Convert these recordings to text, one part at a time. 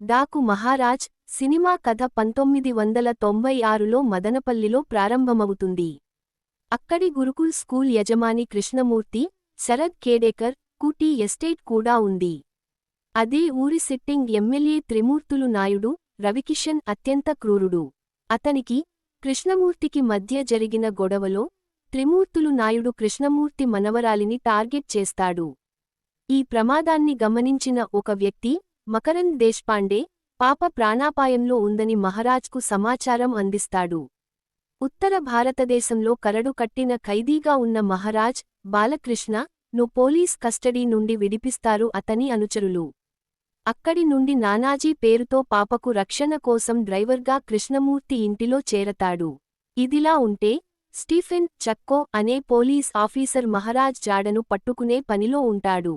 Daaku Maharaj cinema కథ పంతొమ్మిది వందల తొంభై ఆరులో మదనపల్లిలో ప్రారంభమవుతుంది. అక్కడి గురుకుల్ స్కూల్ యజమాని కృష్ణమూర్తి శరద్ ఖేడేకర్ కూటీ ఎస్టేట్ కూడా ఉంది. అదే ఊరి సిట్టింగ్ ఎమ్మెల్యే త్రిమూర్తులు నాయుడు రవికిషన్ అత్యంత క్రూరుడు. అతనికి కృష్ణమూర్తికి మధ్య జరిగిన గొడవలో త్రిమూర్తులు నాయుడు కృష్ణమూర్తి మనవరాలిని టార్గెట్ చేస్తాడు. ఈ ప్రమాదాన్ని గమనించిన ఒక వ్యక్తి మకరంద్ దేశ్పాండే పాప ప్రాణాపాయంలో ఉందని మహారాజ్కు సమాచారం అందిస్తాడు. ఉత్తర భారతదేశంలో కరడు కట్టిన ఖైదీగా ఉన్న మహారాజ్ బాలకృష్ణ ను పోలీస్ కస్టడీ నుండి విడిపిస్తారు అతని అనుచరులు. అక్కడి నుండి నానాజీ పేరుతో పాపకు రక్షణ కోసం డ్రైవర్గా కృష్ణమూర్తి ఇంటిలో చేరతాడు. ఇదిలా ఉంటే స్టీఫెన్ చక్కో అనే పోలీస్ ఆఫీసర్ మహారాజ్ జాడను పట్టుకునే పనిలో ఉంటాడు.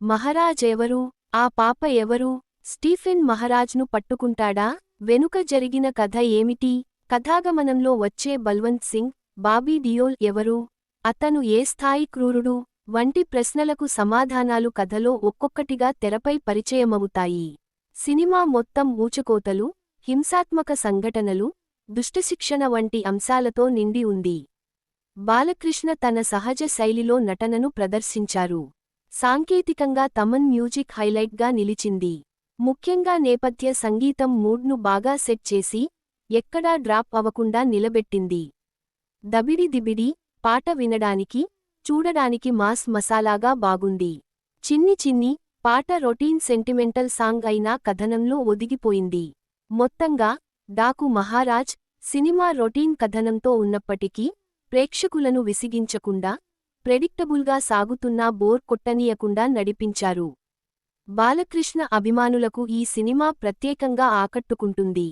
మహారాజ్ ఎవరు ఆ పాప ఎవరు? స్టీఫెన్ మహారాజ్ను పట్టుకుంటాడా? వెనుక జరిగిన కథ ఏమిటి? కథాగమనంలో వచ్చే బల్వంత్ సింగ్ బాబీ డియోల్ ఎవరు? అతను ఏ స్థాయి క్రూరుడు? వంటి ప్రశ్నలకు సమాధానాలు కథలో ఒక్కొక్కటిగా తెరపై పరిచయమవుతాయి. సినిమా మొత్తం ఊచకోతలు హింసాత్మక సంఘటనలు దుష్టశిక్షణ వంటి అంశాలతో నిండి ఉంది. బాలకృష్ణ తన సహజ శైలిలో నటనను ప్రదర్శించారు. సాంకేతికంగా తమన్ మ్యూజిక్ హైలైట్గా నిలిచింది. ముఖ్యంగా నేపథ్య సంగీతం మూడ్ను బాగా సెట్ చేసి ఎక్కడా డ్రాప్ అవకుండా నిలబెట్టింది. దబిడి దిబిడి పాట వినడానికి చూడడానికి మాస్ మసాలాగా బాగుంది. చిన్ని చిన్ని పాట రొటీన్ సెంటిమెంటల్ సాంగ్ అయినా కథనంలో ఒదిగిపోయింది. మొత్తంగా డాకు మహారాజ్ సినిమా రొటీన్ కథనంతో ఉన్నప్పటికీ ప్రేక్షకులను విసిగించకుండా ప్రెడిక్టబుల్గా సాగుతున్నా బోర్ కొట్టనీయకుండా నడిపించారు. బాలకృష్ణ అభిమానులకు ఈ సినిమా ప్రత్యేకంగా ఆకట్టుకుంటుంది.